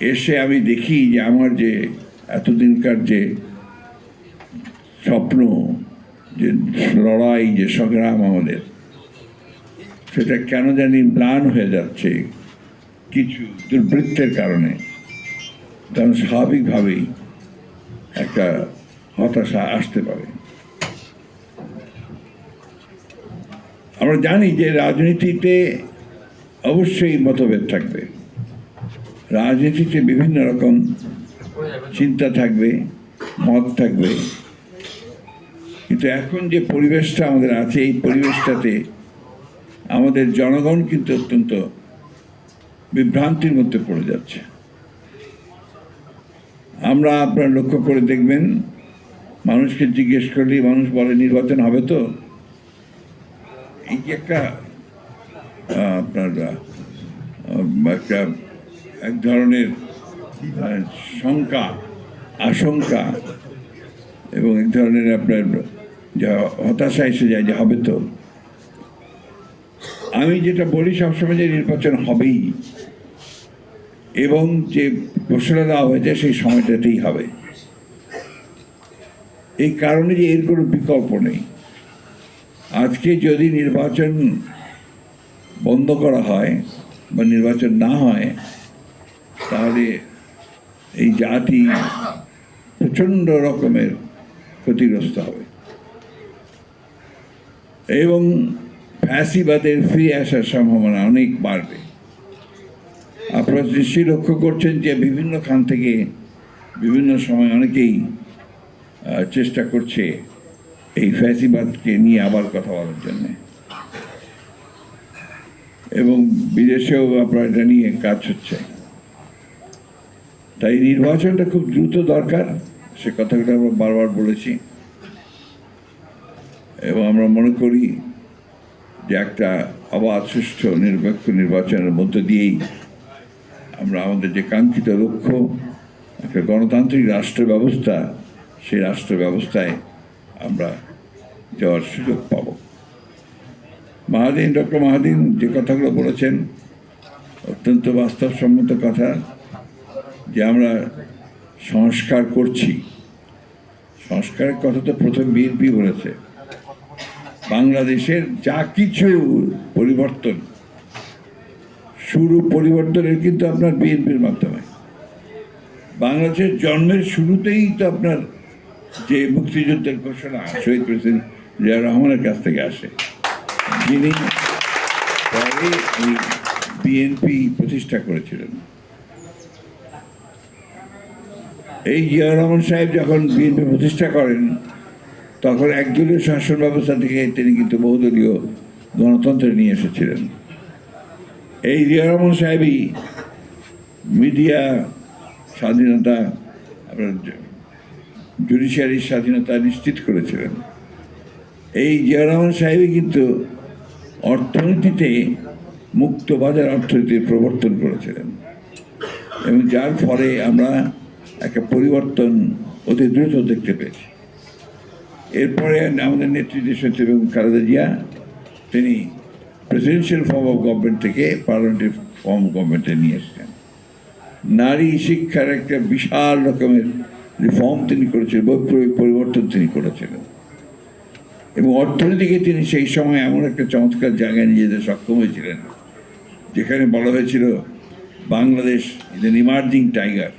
এসে আমি দেখি যে আমার যে এতদিনকার যে স্বপ্ন, যে লড়াই, যে সংগ্রাম আমাদের, সেটা কেন জানি ম্লান হয়ে যাচ্ছে কিছু দুর্বৃত্তের কারণে। তখন স্বাভাবিকভাবেই একটা হতাশা আসতে পারে। আমরা জানি যে রাজনীতিতে অবশ্যই মতভেদ থাকবে। রাজনীতিতে বিভিন্ন রকম চিন্তা থাকবে, মত থাকবে। কিন্তু এখন যে পরিবেশটা আমাদের আছে, এই পরিবেশটাতে আমাদের জনগণ কিন্তু অত্যন্ত বিভ্রান্তির মধ্যে পড়ে যাচ্ছে। আমরা আপনার লক্ষ্য করে দেখবেন, মানুষকে জিজ্ঞেস করলেই মানুষ বলে, নির্বাচন হবে তো? এই যে একটা আপনার একটা এক ধরনের শঙ্কা, আশঙ্কা এবং এক ধরনের আপনার যা হতাশা এসে যায় যে হবে তো। আমি যেটা বলি সবসময় যে নির্বাচন হবেই এবং যে ঘোষণা দেওয়া হয়েছে সেই সময়টাতেই হবে। এই কারণে যে এর কোনো বিকল্প নেই। আজকে যদি নির্বাচন বন্ধ করা হয় বা নির্বাচন না হয় তাহলে এই জাতি প্রচণ্ড রকমের ক্ষতিগ্রস্ত হবে। এবং ফ্যাসিবাদের ফিরে আসার সম্ভাবনা অনেক বাড়বে। আপনারা নিশ্চয়ই লক্ষ্য করছেন যে বিভিন্ন খান থেকে বিভিন্ন সময় অনেকেই চেষ্টা করছে এই ফ্যাসিবাদকে নিয়ে আবার কথা বলার জন্যে। এবং বিদেশেও আপনার এটা নিয়ে কাজ হচ্ছে। তাই নির্বাচনটা খুব দ্রুত দরকার। সে কথাগুলো আমরা বারবার বলেছি। এবং আমরা মনে করি যে একটা অবাধ সুষ্ঠু নিরপেক্ষ নির্বাচনের মধ্য দিয়েই আমরা আমাদের যে কাঙ্ক্ষিত লক্ষ্য, একটা গণতান্ত্রিক রাষ্ট্র ব্যবস্থা, সেই রাষ্ট্র ব্যবস্থায় আমরা যাওয়ার সুযোগ পাব। মাহাদিন, ডক্টর মাহাদিন যে কথাগুলো বলেছেন, অত্যন্ত বাস্তবসম্মত কথা। যে আমরা সংস্কার করছি। সংস্কারের কথা তো প্রথম বিএনপি বলেছে। বাংলাদেশের যা কিছু পরিবর্তন, শুরু পরিবর্তনের কিন্তু আপনার বিএনপির মাধ্যমে। বাংলাদেশের জন্মের শুরুতেই তো আপনার যে মুক্তিযুদ্ধের ঘোষণা শহীদ প্রেসিডেন্ট জিয়া রহমানের কাছ থেকে আসে। যিনি পরে বিএনপি প্রতিষ্ঠা করেছিলেন। এই জিয়া রহমান সাহেব যখন বিএনপি প্রতিষ্ঠা করেন, তখন একদলীয় শাসন ব্যবস্থা থেকে তিনি কিন্তু বহুদলীয় গণতন্ত্রে নিয়ে এসেছিলেন। এই জিয়া রহমান সাহেবই মিডিয়া স্বাধীনতা, আপনার জুডিশিয়ারির স্বাধীনতা নিশ্চিত করেছিলেন। এই জিয়া রহমান সাহেবই কিন্তু অর্থনীতিতে মুক্ত বাজার অর্থনীতির প্রবর্তন করেছিলেন। এবং যার ফলে আমরা একটা পরিবর্তন অতি দ্রুত দেখতে পেয়েছি। এরপরে আমাদের নেতৃত্বে সচিব এবং খালেদা জিয়া, তিনি প্রেসিডেন্সিয়াল ফর্ম অফ গভর্নমেন্ট থেকে পার্লামেন্টারি ফর্ম গভর্নমেন্টে নিয়ে এসছেন। নারী শিক্ষার একটা বিশাল রকমের রিফর্ম তিনি করেছিলেন, বৈপ্লবিক পরিবর্তন তিনি করেছিলেন। এবং অর্থনীতিকে তিনি সেই সময় এমন একটা চমৎকার জায়গায় নিয়ে যেতে সক্ষম হয়েছিলেন, যেখানে বলা হয়েছিল, Bangladesh is an emerging tiger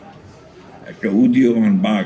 একটা উদীয়মান বাঘ